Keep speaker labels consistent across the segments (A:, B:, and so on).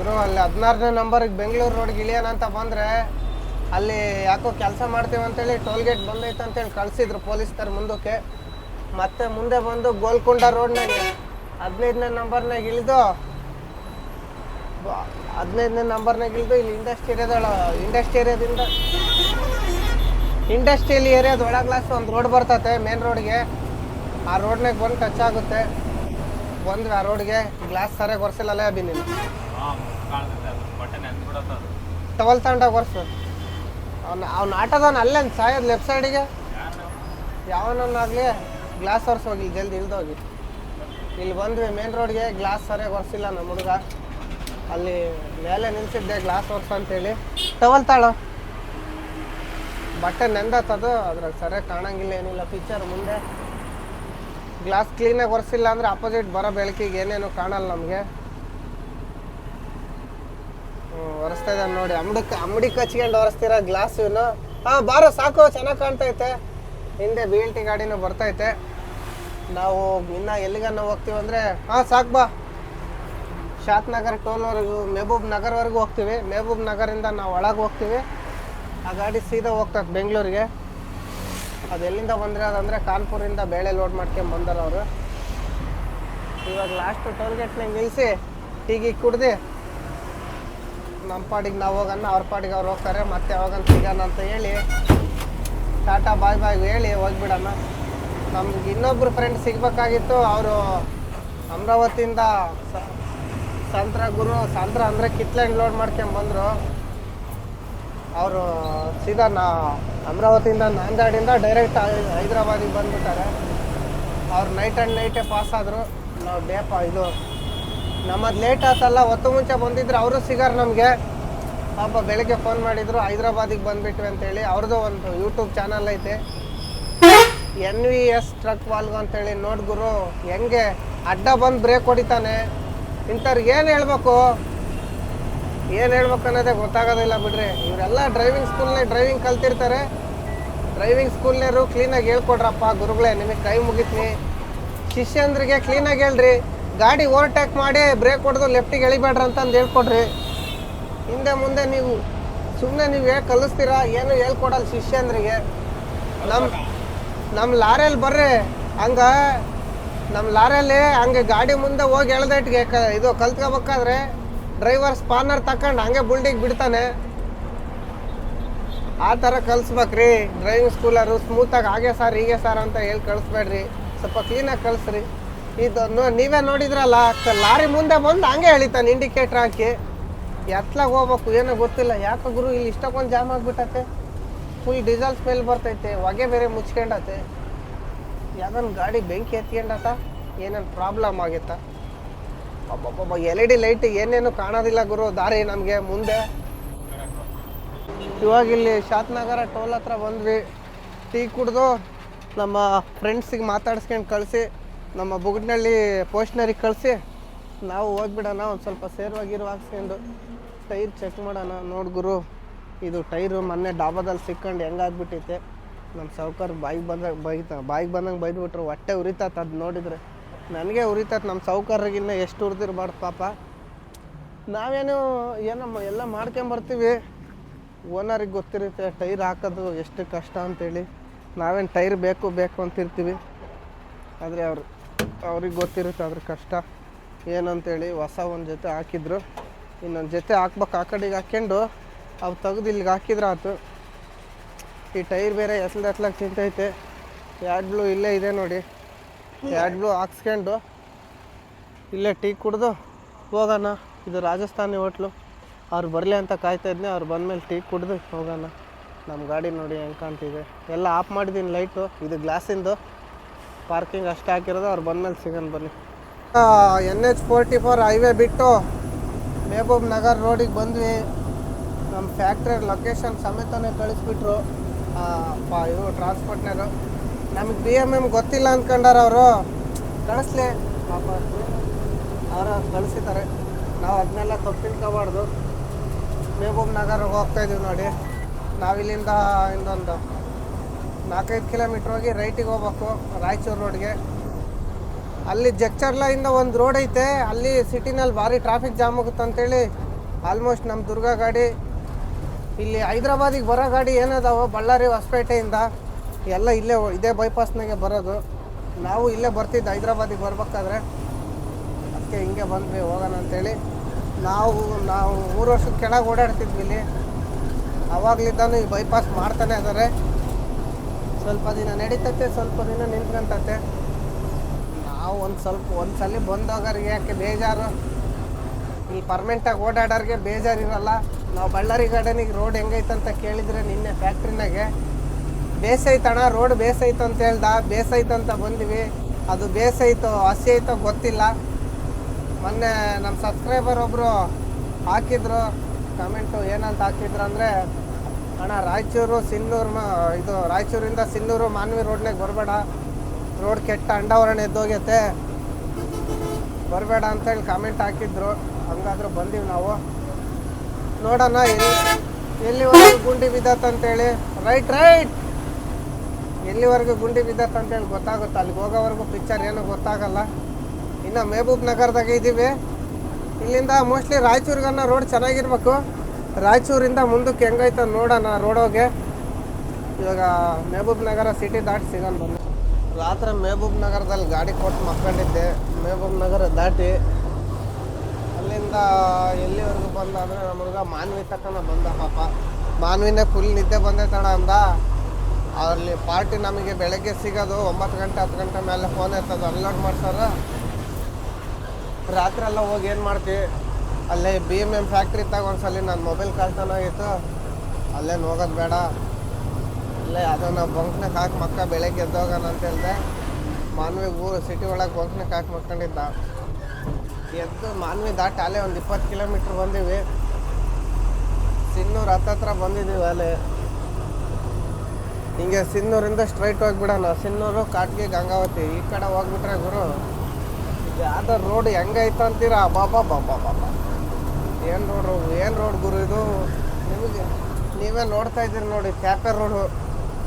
A: ಗುರು, ಅಲ್ಲಿ ಹದಿನಾರನೇ ನಂಬರ್ಗೆ ಬೆಂಗಳೂರು ರೋಡ್ಗೆ ಇಳಿಯೋಣ ಅಂತ ಬಂದರೆ, ಅಲ್ಲಿ ಯಾಕೋ ಕೆಲಸ ಮಾಡ್ತೀವಿ ಅಂತೇಳಿ ಟೋಲ್ ಗೇಟ್ ಬಂದೈತೆ ಅಂತೇಳಿ ಕಳಿಸಿದ್ರು ಪೊಲೀಸ್ತರ ಮುಂದಕ್ಕೆ. ಮತ್ತೆ ಮುಂದೆ ಬಂದು ಗೋಲ್ಕೊಂಡ ರೋಡ್ನಾಗೆ ಹದಿನೈದನೇ ನಂಬರ್ನಾಗ ಇಳಿದು ಹದಿನೈದನೇ ನಂಬರ್ನಾಗ ಇಳಿದು ಇಲ್ಲಿ ಇಂಡಸ್ಟ್ರಿ ಏರಿಯಾದ ಇಂಡಸ್ಟ್ರಿ ಏರಿಯಾದಿಂದ ಇಂಡಸ್ಟ್ರಿಯಲ್ ಏರಿಯಾದ ಒಳಗ್ಲಾಸ್ ಒಂದು ರೋಡ್ ಬರ್ತತೆ ಮೇನ್ ರೋಡ್ಗೆ ಆ ರೋಡ್ನಾಗ ಬಂದು ಟಚ್ ಆಗುತ್ತೆ. ಬಂದ್ವಿ ಆ ರೋಡ್ಗೆ ಗ್ಲಾಸ್ ಸರಿಯಾಗಿ ಒರೆಸಿಲ್ಲಲ್ಲ ಅಭಿ ನೀನು. ಟವಲ್ ತಗೊಂಡಾಗ ಒರೆಸು. ಅವ್ನು ಅವ್ನು ಆಟೋದವ್ನು ಅಲ್ಲೇ ಸಾಯೋದು ಲೆಫ್ಟ್ ಸೈಡಿಗೆ ಯಾವನಾಗಲಿ ಗ್ಲಾಸ್ ಒರೆಸಿ ಹೋಗಿ ಜಲ್ದಿ ಇಲ್ದೋಗಿ ಇಲ್ಲಿ ಬಂದ್ವಿ ಮೇನ್ ರೋಡ್ಗೆ ಗ್ಲಾಸ್ ಸರಿಯಾಗಿ ಒರೆಸಿಲ್ಲ ನಮ್ಮ ಹುಡುಗ. ಅಲ್ಲಿ ಮೇಲೆ ನಿಲ್ಸಿದ್ದೆ ಗ್ಲಾಸ್ ಒರೆಸು ಅಂತೇಳಿ. ಟವಲ್ ತಾಳು. ಬಟ್ಟೆ ನೆಂದತ್ತದು ಅದ್ರಾಗ ಸರಿಯಾಗಿ ಕಾಣಂಗಿಲ್ಲ ಏನಿಲ್ಲ. ಪಿಕ್ಚರ್ ಮುಂದೆ. ಗ್ಲಾಸ್ ಕ್ಲೀನಾಗಿ ಒರೆಸಿಲ್ಲ ಅಂದರೆ ಅಪೋಸಿಟ್ ಬರೋ ಬೆಳಕಿಗೆ ಏನೇನು ಕಾಣಲ್ಲ ನಮಗೆ. ಒರೆಸ್ತಾ ಇದ್ದಾನೆ ನೋಡಿ. ಅಂಬಡಕ್ಕೆ ಅಂಬಡಿ ಕಚ್ಕೊಂಡು ಒರೆಸ್ತೀರ ಗ್ಲಾಸ್ ಇವನು ಹಾಂ ಬಾರೋ, ಸಾಕು, ಚೆನ್ನಾಗಿ ಕಾಣ್ತೈತೆ ಹಿಂದೆ ಬಿ ಎಲ್ ಟಿ ಗಾಡಿನೂ ಬರ್ತೈತೆ ನಾವು ಇನ್ನ ಎಲ್ಲಿಗನ್ನ ಹೋಗ್ತೀವಿ ಅಂದ್ರೆ ಹಾಂ ಸಾಕು ಬಾ. ಶಾತ್ ನಗರ್ ಟೋಲ್ವರೆಗೂ ಮೆಹಬೂಬ್ ನಗರ್ವರೆಗೂ ಹೋಗ್ತೀವಿ. ಮೆಹಬೂಬ್ ನಗರಿಂದ ನಾವು ಒಳಗೆ ಹೋಗ್ತೀವಿ. ಆ ಗಾಡಿ ಸೀದಾ ಹೋಗ್ತದೆ ಬೆಂಗಳೂರಿಗೆ. ಅದು ಎಲ್ಲಿಂದ ಬಂದರೆ ಅದಂದರೆ ಕಾನ್ಪುರಿಂದ ಬೇಳೆ ಲೋಡ್ ಮಾಡ್ಕೊಂಡು ಬಂದರು ಅವರು. ಇವಾಗ ಲಾಸ್ಟ್ ಟೋಲ್ ಗೇಟ್ನಾಗ ನಿಲ್ಲಿಸಿ ಟೀಗಿ ಕುಡ್ದು ನಮ್ಮ ಪಾಡಿಗೆ ನಾವು ಹೋಗೋಣ, ಅವ್ರ ಪಾಡಿಗೆ ಅವ್ರು ಹೋಗ್ತಾರೆ, ಮತ್ತೆ ಯಾವಾಗಂತ ಸಿಗೋಣ ಅಂತ ಹೇಳಿ, ಟಾಟಾ ಬಾಯ್ ಬಾಯ್ ಹೇಳಿ ಹೋಗ್ಬಿಡೋಣ. ನಮ್ಗೆ ಇನ್ನೊಬ್ರು ಫ್ರೆಂಡ್ ಸಿಗ್ಬೇಕಾಗಿತ್ತು, ಅವರು ಅಮರಾವತಿಯಿಂದ ಸಂತ್ರ ಗುರು, ಸಂತ್ರ ಅಂದರೆ ಕಿತ್ಲೆಂಡ್ ಲೋಡ್ ಮಾಡ್ಕೊಂಡು ಬಂದರು. ಅವರು ಸೀದಾ ನಾ, ಅಮರಾವತಿಯಿಂದ ನಾಂದೇಡಿಂದ ಡೈರೆಕ್ಟ್ ಹೈದ್ರಾಬಾದಿಗೆ ಬಂದ್ಬಿಟ್ಟಾರೆ. ಅವ್ರು ನೈಟ್ ಆ್ಯಂಡ್ ನೈಟೇ ಪಾಸ್ ಆದರು. ನಾವು ಡೇ ಇದು ನಮ್ಮದು ಲೇಟ್ ಆತಲ್ಲ, ಹೊತ್ತು ಮುಂಚೆ ಬಂದಿದ್ರು ಅವರು ಸಿಗಾರ ನಮಗೆ. ಪಾಪ ಬೆಳಗ್ಗೆ ಫೋನ್ ಮಾಡಿದ್ರು, ಹೈದ್ರಾಬಾದಿಗೆ ಬಂದ್ಬಿಟ್ವಿ ಅಂತೇಳಿ. ಅವ್ರದ್ದು ಒಂದು ಯೂಟ್ಯೂಬ್ ಚಾನಲ್ ಐತೆ. N V S truck vlog ಅಂತೇಳಿ ನೋಡ್ ಗುರು, ಹೆಂಗೆ ಅಡ್ಡ ಬಂದು ಬ್ರೇಕ್ ಹೊಡಿತಾನೆ. ಇಂಥವ್ರಿಗೆ ಏನು ಹೇಳ್ಬೇಕು? ಏನು ಹೇಳ್ಬೇಕು ಅನ್ನೋದೇ ಗೊತ್ತಾಗೋದಿಲ್ಲ ಬಿಡ್ರಿ. ಇವರೆಲ್ಲ ಡ್ರೈವಿಂಗ್ ಸ್ಕೂಲ್ನೇ ಡ್ರೈವಿಂಗ್ ಕಲ್ತಿರ್ತಾರೆ. ಡ್ರೈವಿಂಗ್ ಸ್ಕೂಲ್ನವರು ಕ್ಲೀನಾಗಿ ಹೇಳ್ಕೊಡ್ರಪ್ಪ ಗುರುಗಳೇ, ನಿಮಗೆ ಕೈ ಮುಗಿತೀನಿ. ಶಿಷ್ಯಂದ್ರಿಗೆ ಕ್ಲೀನಾಗಿ ಹೇಳ್ರಿ. ಗಾಡಿ ಓವರ್ಟೇಕ್ ಮಾಡಿ ಬ್ರೇಕ್ ಹೊಡೆದು ಲೆಫ್ಟಿಗೆ ಎಳಿಬೇಡ್ರಿ ಅಂತಂದು ಹೇಳ್ಕೊಡ್ರಿ. ಹಿಂದೆ ಮುಂದೆ ನೀವು ಸುಮ್ಮನೆ ನೀವು ಹೇಗೆ ಕಲಿಸ್ತೀರಾ? ಏನು ಹೇಳ್ಕೊಡಲ್ಲ ಶಿಷ್ಯಂದ್ರಿಗೆ. ನಮ್ಮ ನಮ್ಮ ಲಾರಿಯಲ್ಲಿ ಬರ್ರಿ. ಹಂಗೆ ನಮ್ಮ ಲಾರಿಯಲ್ಲಿ ಹಂಗೆ ಗಾಡಿ ಮುಂದೆ ಹೋಗಿ ಎಳ್ದೈಟ್ಗೆ ಕ ಇದು ಕಲ್ತ್ಕೋಬೇಕಾದ್ರೆ ಡ್ರೈವರ್ ಸ್ಪಾನರ್ ತಕೊಂಡು ಹಂಗೆ ಬುಲ್ಡಿಗೆ ಬಿಡ್ತಾನೆ. ಆ ಥರ ಕಲಿಸ್ಬೇಕ್ರಿ. ಡ್ರೈವಿಂಗ್ ಸ್ಕೂಲರು ಸ್ಮೂತಾಗಿ ಹಾಗೆ ಸರ್ ಹೀಗೆ ಸರ್ ಅಂತ ಹೇಳಿ ಕಳಿಸ್ಬೇಡ್ರಿ. ಸ್ವಲ್ಪ ಕ್ಲೀನಾಗಿ ಕಳಿಸ್ರಿ. ಇದು ನೀವೇ ನೋಡಿದ್ರಲ್ಲ ಲಾರಿ ಮುಂದೆ ಬಂದು ಹಂಗೆ ಎಳಿತಾನೆ ಇಂಡಿಕೇಟರ್ ಹಾಕಿ. ಎತ್ಲಾಗ ಹೋಗ್ಬೇಕು, ಏನೋ ಗೊತ್ತಿಲ್ಲ. ಯಾಕೆ ಗುರು, ಇಲ್ಲಿ ಇಷ್ಟಕ್ಕೊಂದು ಜಾಮ್ ಆಗಿಬಿಟ್ಟತೆ. ಫುಲ್ ಡೀಸೆಲ್ ಸ್ಮೆಲ್ ಬರ್ತೈತೆ. ಹೊಗೆ ಬೇರೆ ಮುಚ್ಕೊಂಡತೆ. ಯಾವ್ದೊಂದು ಗಾಡಿ ಬೆಂಕಿ ಎತ್ಕೊಂಡತ? ಏನೇನು ಪ್ರಾಬ್ಲಮ್ ಆಗಿತ್ತ? ಒಬ್ಬೊಬ್ಬ ಎಲ್ ಇ ಡಿ ಲೈಟ್ ಏನೇನು ಕಾಣೋದಿಲ್ಲ ಗುರು. ದಾರಿ ನಮಗೆ ಮುಂದೆ. ಇವಾಗ ಇಲ್ಲಿ ಶಾತ್ನಗರ ಟೋಲ್ ಹತ್ರ ಬಂದ್ವಿ. ಟೀ ಕುಡ್ದು ನಮ್ಮ ಫ್ರೆಂಡ್ಸಿಗೆ ಮಾತಾಡ್ಸ್ಕೊಂಡು ಕಳಿಸಿ. ನಮ್ಮ ಬುಗಡ್ನಳ್ಳಿ ಪೋಸ್ಟ್ನರಿಗೆ ಕಳಿಸಿ, ನಾವು ಹೋಗ್ಬಿಡೋಣ, ಒಂದು ಸ್ವಲ್ಪ ಸೇರ್ವಾಗಿರು, ಹಾಕ್ಸ್ಕೊಂಡು ಟೈರ್ ಚೆಕ್ ಮಾಡೋಣ ನೋಡಿ ಗುರು. ಇದು ಟೈರು ಮೊನ್ನೆ ಡಾಬಾದಲ್ಲಿ ಸಿಕ್ಕೊಂಡು ಹೆಂಗಾಗ್ಬಿಟ್ಟೈತೆ ನಮ್ಮ ಸಾವ್ಕಾರ ಬಾಯಿಗೆ ಬಂದಾಗ ಬೈತ, ಬಾಯಿಗೆ ಬಂದಂಗೆ ಬೈದ್ಬಿಟ್ರು, ಹೊಟ್ಟೆ ಉರಿತಾತ ಅದು ನೋಡಿದರೆ. ನನಗೆ ಉರಿತತ್ ನಮ್ಮ ಸಾವ್ಕಾರಗಿನ್ನ ಎಷ್ಟು ಉರಿದಿರ್ಬಾರ್ದು ಪಾಪ. ನಾವೇನು ಏನಮ್ಮ ಎಲ್ಲ ಮಾಡ್ಕೊಂಬರ್ತೀವಿ. ಓನರಿಗೆ ಗೊತ್ತಿರುತ್ತೆ, ಟೈರ್ ಹಾಕೋದು ಎಷ್ಟು ಕಷ್ಟ ಅಂತೇಳಿ. ನಾವೇನು ಟೈರ್ ಬೇಕು ಬೇಕು ಅಂತಿರ್ತೀವಿ. ಆದರೆ ಅವ್ರು ಅವ್ರಿಗೆ ಗೊತ್ತಿರುತ್ತೆ ಅದ್ರ ಕಷ್ಟ. ಏನಂತೇಳಿ ಹೊಸ ಒಂದು ಜೊತೆ ಹಾಕಿದ್ರು. ಇನ್ನೊಂದು ಜೊತೆ ಹಾಕ್ಬೇಕು, ಆ ಕಡೆಗೆ ಹಾಕ್ಕೊಂಡು ಅವು ತೆಗೆದು ಇಲ್ಲಿಗೆ ಹಾಕಿದ್ರೆ ಆಯ್ತು ಈ ಟೈರ್ ಬೇರೆ ಎಸ್ಲ್ ಎಸ್ಲಾಗ ಚಿಂತೈತೆ ಎರಡು ಬ್ಲೂ ಇಲ್ಲೇ ಇದೆ ನೋಡಿ. ಎರಡು ಬ್ಲೂ ಹಾಕ್ಸ್ಕೊಂಡು ಇಲ್ಲೇ ಟೀ ಕುಡ್ದು ಹೋಗೋಣ. ಇದು ರಾಜಸ್ಥಾನಿ ಹೋಟ್ಲು. ಅವ್ರು ಬರಲಿ ಅಂತ ಕಾಯ್ತಾ ಇದ್ನಿ, ಅವ್ರು ಬಂದಮೇಲೆ ಟೀ ಕುಡ್ದು ಹೋಗೋಣ. ನಮ್ಮ ಗಾಡಿ ನೋಡಿ ಹೆಂಗೆ ಕಾಣ್ತಿದೆ. ಎಲ್ಲ ಆಫ್ ಮಾಡಿದ್ದೀನಿ ಲೈಟು, ಇದು ಗ್ಲಾಸಿಂದು. ಪಾರ್ಕಿಂಗ್ ಅಷ್ಟೇ ಹಾಕಿರೋದು, ಅವ್ರು ಬಂದಮೇಲೆ ಸಿಗೋಣ ಬನ್ನಿ. N H forty four highway ಬಿಟ್ಟು ಮೇಬೂಬ್ ನಗರ್ ರೋಡಿಗೆ ಬಂದ್ವಿ. ನಮ್ಮ ಫ್ಯಾಕ್ಟ್ರಿ ಲೊಕೇಶನ್ ಸಮೇತನೇ ಕಳಿಸ್ಬಿಟ್ರು. ಇವರು ಟ್ರಾನ್ಸ್ಪೋರ್ಟ್ನರು ನಮಗೆ ಬಿ ಎಂ ಎಂ ಗೊತ್ತಿಲ್ಲ ಅಂದ್ಕೊಂಡಾರ ಅವರು. ಕಳಿಸ್ಲಿ. ಪಾಪ ಅವರು ಕಳಿಸಿದ್ದಾರೆ. ನಾವು ಅದನ್ನೆಲ್ಲ ತಪ್ಪು ತಿಳ್ಕೊಬಾರ್ದು. ಮೆಹಬೂಬ್ ನಗರ್ ಹೋಗ್ತಾ ಇದೀವಿ ನೋಡಿ. ನಾವಿಲ್ಲಿಂದ ಇನ್ನೊಂದು ನಾಲ್ಕೈದು ಕಿಲೋಮೀಟ್ರ್ ಹೋಗಿ ರೈಟಿಗೆ ಹೋಗ್ಬೇಕು, ರಾಯಚೂರು ರೋಡ್ಗೆ. ಅಲ್ಲಿ ಜಗ್ಚರ್ಲಾಯಿಂದ ಒಂದು ರೋಡ್ ಐತೆ, ಅಲ್ಲಿ ಸಿಟಿನಲ್ಲಿ ಭಾರಿ ಟ್ರಾಫಿಕ್ ಜಾಮ್ ಆಗುತ್ತೆ ಅಂತೇಳಿ ಆಲ್ಮೋಸ್ಟ್ ನಮ್ಮ ದುರ್ಗಾ ಗಾಡಿ. ಇಲ್ಲಿ ಹೈದ್ರಾಬಾದಿಗೆ ಬರೋ ಗಾಡಿ ಏನದಾವೋ, ಬಳ್ಳಾರಿ ಹೊಸಪೇಟೆಯಿಂದ ಎಲ್ಲ ಇಲ್ಲೇ ಇದೇ ಬೈಪಾಸ್ನಾಗೆ ಬರೋದು. ನಾವು ಇಲ್ಲೇ ಬರ್ತಿದ್ದು ಹೈದ್ರಾಬಾದಿಗೆ ಬರ್ಬೇಕಾದ್ರೆ, ಅದಕ್ಕೆ ಹಿಂಗೆ ಬಂದ್ವಿ, ಹೋಗೋಣ ಅಂತೇಳಿ. ನಾವು ನಾವು ಮೂರು ವರ್ಷದ ಕೆಳಗೆ ಓಡಾಡ್ತಿದ್ವಿ ಇಲ್ಲಿ. ಆವಾಗಲಿದ್ದಾನು ಈ ಬೈಪಾಸ್ ಮಾಡ್ತಾನೆ ಇದ್ದಾರೆ ಸ್ವಲ್ಪ ದಿನ ನಡೀತತೆ, ಸ್ವಲ್ಪ ದಿನ ನಿಂತ್ಕೊಂತತೆ. ನಾವು ಒಂದು ಸ್ವಲ್ಪ, ಒಂದು ಸಲ ಬಂದೋಗೋರಿಗೆ ಯಾಕೆ ಬೇಜಾರು? ಇಲ್ಲಿ ಪರ್ಮೆಂಟಾಗಿ ಓಡಾಡೋರಿಗೆ ಬೇಜಾರಿರಲ್ಲ ನಾವು ಬಳ್ಳಾರಿ ಗಾರ್ಡನಿಗೆ ರೋಡ್ ಹೆಂಗೈತೆ ಅಂತ ಕೇಳಿದ್ರೆ ನಿನ್ನೆ ಫ್ಯಾಕ್ಟ್ರಿನಾಗೆ ಬೇಸೈತಣ ರೋಡ್ ಬೇಸೈತು ಅಂತ ಹೇಳ್ದ. ಅಂತ ಬಂದ್ವಿ. ಅದು ಬೇಸೈತೋ ಹಸಿ ಐತೋ ಗೊತ್ತಿಲ್ಲ. ಮೊನ್ನೆ ನಮ್ಮ ಸಬ್ಸ್ಕ್ರೈಬರ್ ಒಬ್ಬರು ಹಾಕಿದ್ರು. ಕಮೆಂಟು ಏನಂತ ಹಾಕಿದ್ರು ಅಂದರೆ ಅಣ್ಣ, ರಾಯಚೂರು ಸಿನ್ನೂರು ಇದು ರಾಯಚೂರಿಂದ ಸಿನ್ನೂರು ಮಾನ್ವಿ ರೋಡ್ನಾಗ ಬರಬೇಡ. ರೋಡ್ ಕೆಟ್ಟ ಅಂಡಾವರಣ ಎದ್ದೋಗೈತೆ. ಬರಬೇಡ ಅಂತೇಳಿ ಕಾಮೆಂಟ್ ಹಾಕಿದ್ರು. ಹಂಗಾದ್ರೂ ಬಂದೀವಿ ನಾವು. ನೋಡೋಣ ಎಲ್ಲಿ, ಎಲ್ಲಿವರೆಗೂ ಗುಂಡಿ ಬಿದ್ದತ್ ಅಂತೇಳಿ. ರೈಟ್ ರೈಟ್ ಎಲ್ಲಿವರೆಗೂ ಗುಂಡಿ ಬಿದ್ದತ್ ಅಂತೇಳಿ ಗೊತ್ತಾಗುತ್ತೆ? ಅಲ್ಲಿಗೆ ಹೋಗೋವರೆಗೂ ಪಿಕ್ಚರ್ ಏನೂ ಗೊತ್ತಾಗಲ್ಲ. ಇನ್ನು ಮೆಹಬೂಬ್ ನಗರದಾಗ ಇದ್ದೀವಿ ಇಲ್ಲಿಂದ ಮೋಸ್ಟ್ಲಿ ರಾಯಚೂರಿಗನ್ನ ರೋಡ್ ಚೆನ್ನಾಗಿರ್ಬೇಕು. ರಾಯಚೂರಿಂದ ಮುಂದಕ್ಕೆ ಹೆಂಗೈತೆ ನೋಡೋಣ, ರೋಡೋಗೆ. ಇವಾಗ ಮೆಹಬೂಬ್ ನಗರ ಸಿಟಿ ದಾಟಿ ಸಿಗೋಣ ಬಂದು ರಾತ್ರಿ ಮೆಹಬೂಬ್ ನಗರದಲ್ಲಿ ಗಾಡಿ ಕೊಟ್ಟು ಮಕ್ಕಂಡಿದ್ದೆ. ಮೆಹಬೂಬ್ ನಗರ ದಾಟಿ ಅಲ್ಲಿಂದ ಎಲ್ಲಿವರೆಗೂ ಬಂದ ಅಂದರೆ ನಮ್ಮ ಹುಡುಗ ಮಾನ್ವಿ ತಕ್ಕನ ಬಂದ ಪಾಪ. ಮಾನ್ವಿನೇ ಫುಲ್ ನಿದ್ದೆ ಬಂದೈತಣ ಅಂದ. ಅಲ್ಲಿ ಪಾರ್ಟಿ ನಮಗೆ ಬೆಳಗ್ಗೆ ಸಿಗೋದು ಒಂಬತ್ತು ಗಂಟೆ, ಹತ್ತು ಗಂಟೆ ಮೇಲೆ ಫೋನ್ ಇರ್ತದೆ ಅನ್ಲೋಡ್ ಮಾಡ್ತಾರ ರಾತ್ರಿ ಎಲ್ಲ ಹೋಗಿ ಏನು ಮಾಡ್ತೀವಿ ಅಲ್ಲೇ ಬಿ ಎಂ ಎಂ ಫ್ಯಾಕ್ಟ್ರಿ ಇದ್ದಾಗ ಒಂದ್ಸಲ ನನ್ನ ಮೊಬೈಲ್ ಕಳ್ತಾನ ಆಗಿತ್ತು ಅಲ್ಲೇನು ಹೋಗೋದು ಬೇಡ. ಅಲ್ಲೇ ಅದನ್ನ ಬಂಕ್ನಾಗ ಹಾಕಿ ಮಕ್ಕ ಬೆಳಗ್ಗೆ ಎದ್ದೋಗೋಣ ಅಂತ ಹೇಳಿದೆ. ಮಾನ್ವಿ ಊರು ಸಿಟಿ ಒಳಗೆ ಬಂಕ್ನಾಗ ಹಾಕಿ ಮಕ್ಕೊಂಡಿದ್ದ. ಎದ್ದು ಮಾನ್ವಿ ದಾಟಿ ಅಲ್ಲೇ ಒಂದು ಇಪ್ಪತ್ತು ಕಿಲೋಮೀಟ್ರ್ ಬಂದೀವಿ. ಸಿನ್ನೂರು ಹತ್ತತ್ರ ಬಂದಿದ್ದೀವಿ ಅಲ್ಲೇ. ಹಿಂಗೆ ಸಿನ್ನೂರಿಂದ ಸ್ಟ್ರೈಟ್ ಹೋಗ್ಬಿಡೋಣ ಸಿನ್ನೂರು, ಕಾಟ್ಗಿ, ಗಂಗಾವತಿ ಈ ಕಡೆ ಹೋಗ್ಬಿಟ್ರೆ ಗುರು ಯಾವ್ದೋ ರೋಡ್ ಹೆಂಗೈತೆ ಅಂತೀರಾ? ಬಾಬಾ ಬಾಬಾ ಬಾಬಾ ಏನು ರೋಡ್ ಏನು ರೋಡ್ ಗುರು ಇದು? ನಿಮಗೆ ನೀವೇ ನೋಡ್ತಾ ಇದ್ದೀರಿ ನೋಡಿ ಕ್ಯಾಪೆ ರೋಡು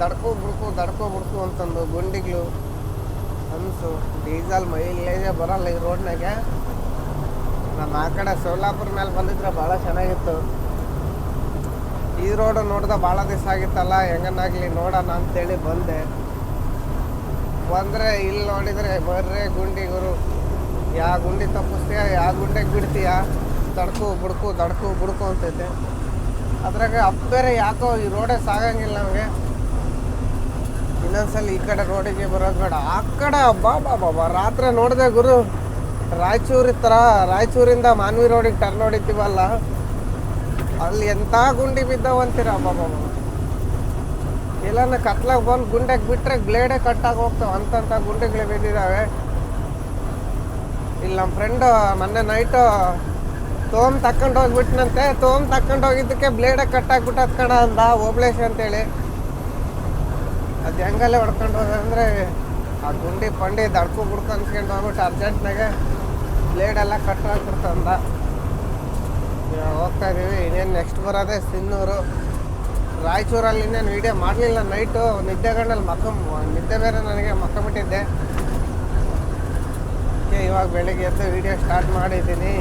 A: ದಡ್ಕೋ ಬುಡ್ಕು, ದಡ್ಕೋ ಬಿಡ್ಕು ಅಂತಂದು ಗುಂಡಿಗಳು ಅನ್ಸು ಡೀಸೆಲ್ ಮೈಲೇಜೇ ಬರಲ್ಲ ಈ ರೋಡ್ನಾಗೆ ನಮ್ಮ ಆ ಕಡೆ ಸೋಲಾಪುರ ಮೇಲೆ ಬಂದಿದ್ರೆ ಭಾಳ ಚೆನ್ನಾಗಿತ್ತು. ಈ ರೋಡ್ ನೋಡ್ದೆ ಭಾಳ ದಿವಸ ಆಗಿತ್ತಲ್ಲ ಹೆಂಗನಾಗ್ಲಿ ನೋಡೋಣ ಅಂತೇಳಿ ಬಂದೆ. ಬಂದರೆ ಇಲ್ಲಿ ನೋಡಿದರೆ ಬರ್ರೆ ಗುಂಡಿ ಗುರು. ಯಾವ ಗುಂಡಿ ತಪ್ಪಿಸ್ತೀಯಾ ಯಾವ ಗುಂಡಿಗೆ ಬಿಡ್ತೀಯ? ತಡ್ಕು, ಬುಡ್ಕು ದಡ್ಕು ಬುಡ್ಕು ಅಂತೈತೆ. ಅದ್ರಾಗ ಯಾಕೋ ಈ ರೋಡೇ ಸಾಗಂಗಿಲ್ಲ ನಮಗೆ. ಇನ್ನೊಂದ್ಸಲ ಈ ಕಡೆ ರೋಡಿಗೆ ಬರೋದು ಬೇಡ. ಆ ಕಡೆ ಬಾ ಬಾ ಬಾ ರಾತ್ರಿ ನೋಡಿದೆ ಗುರು, ರಾಯಚೂರು ಥರ ರಾಯಚೂರಿಂದ ಮಾನ್ವಿ ರೋಡಿಗೆ ಟರ್ನ್ ಹೊಡಿತೀವಲ್ಲ, ಅಲ್ಲಿ ಎಂಥ ಗುಂಡಿ ಬಿದ್ದಾವಂತೀರ ಬಾಬಾ ಎಲ್ಲನ ಕತ್ಲಾಗ ಬಂದು ಗುಂಡೆಗೆ ಬಿಟ್ಟರೆ ಬ್ಲೇಡೇ ಕಟ್ಟಾಗಿ ಹೋಗ್ತಾವೆ. ಅಂತಂಥ ಗುಂಡಿಗಳು ಬಿದ್ದಿದ್ದಾವೆ ಇಲ್ಲಿ ನಮ್ಮ ಫ್ರೆಂಡು ಮೊನ್ನೆ ನೈಟು ತೋಮ್ ತಕೊಂಡು ಹೋಗ್ಬಿಟ್ನಂತೆ. ತೋಮ್ ತಕೊಂಡು ಹೋಗಿದ್ದಕ್ಕೆ ಬ್ಲೇಡೇ ಕಟ್ಟಾಗ್ಬಿಟ್ಟು ಕಣ ಅಂದ ಓಬ್ಳೇಶ್ ಅಂತೇಳಿ. ಅದು ಹೆಂಗಲ್ಲೇ ಹೊಡ್ಕೊಂಡು ಹೋದಂದ್ರೆ ಆ ಗುಂಡಿ ಪಂಡಿ ದಡ್ಕು ಬುಡ್ಕು ಅನ್ಸ್ಕೊಂಡು ಹೋಗ್ಬಿಟ್ಟು ಅರ್ಜೆಂಟ್ನಾಗೆ ಬ್ಲೇಡೆಲ್ಲ ಕಟ್ ಅಂದ. ಇವಾಗ ಹೋಗ್ತಾ ಇದೀವಿ. ಇನ್ನೇನು ನೆಕ್ಸ್ಟ್ ಬರೋದೇ ಸಿನ್ನೂರು. ರಾಯಚೂರಲ್ಲಿ ಇನ್ನೇನು ವೀಡಿಯೋ ಮಾಡಲಿಲ್ಲ ನೈಟು ನಿದ್ದೆಗಣ್ಣಲ್ಲಿ ಮಕ್ಕ, ನಿದ್ದೆ ಬೇರೆ ನನಗೆ ಮಕ್ಕಬಿಟ್ಟಿದ್ದೆ. ಇವಾಗ ಬೆಳಿಗ್ಗೆ ಎದ್ದು ವೀಡಿಯೋ ಸ್ಟಾರ್ಟ್ ಮಾಡಿದ್ದೀನಿ.